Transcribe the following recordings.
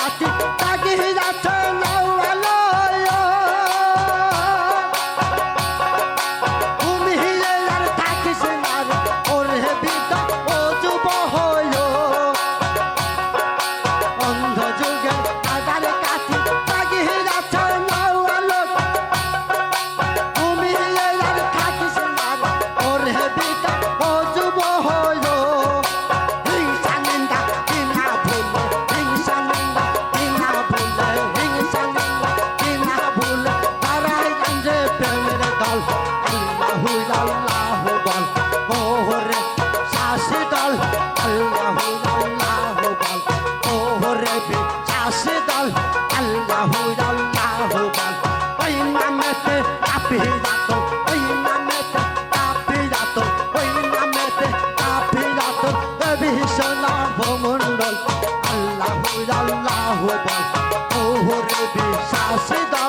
কাটি তাগি যাচ্ছে শাসি দল, আল্লাহু আল্লাহু বল ওই নামেতে কাপি যাত ওই নামেতে কাপি যাত ওই নামেতে কাপি যাত ভীষণা ভমণ্ডল আল্লাহ আল্লাহ বল ওহরে বিশ্বাসী দল।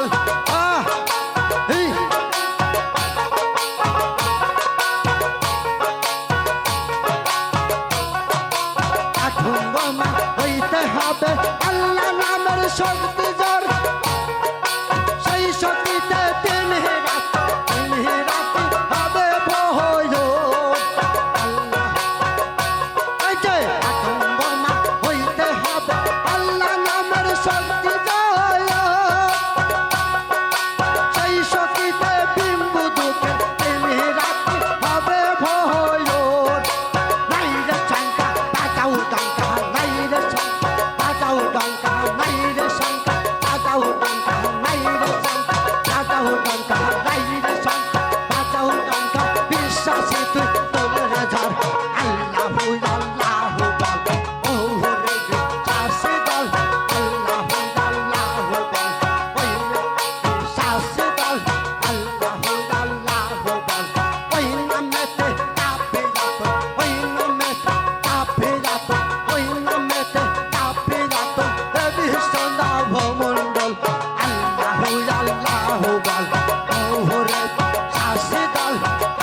হইতে হবে আল্লাহ নামের শক্তি জোর। সেই শক্তিতে তিন রাত তিন রাতি হবে ভয়। আল্লাহ হইতে হবে। আল্লাহ নামের শক্তি সন্ধ্যা ভমণ্ডল আল্লাহু আল্লাহু বল ওহরে শাসি দল,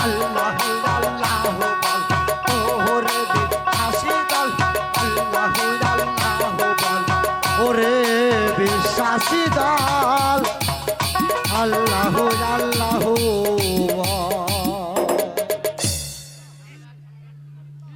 আল্লাহু আল্লাহু বল ওহরে শাসি দল, আল্লাহু আল্লাহু বল ওরে বিশ্বাসী দল, আল্লাহু আল্লাহ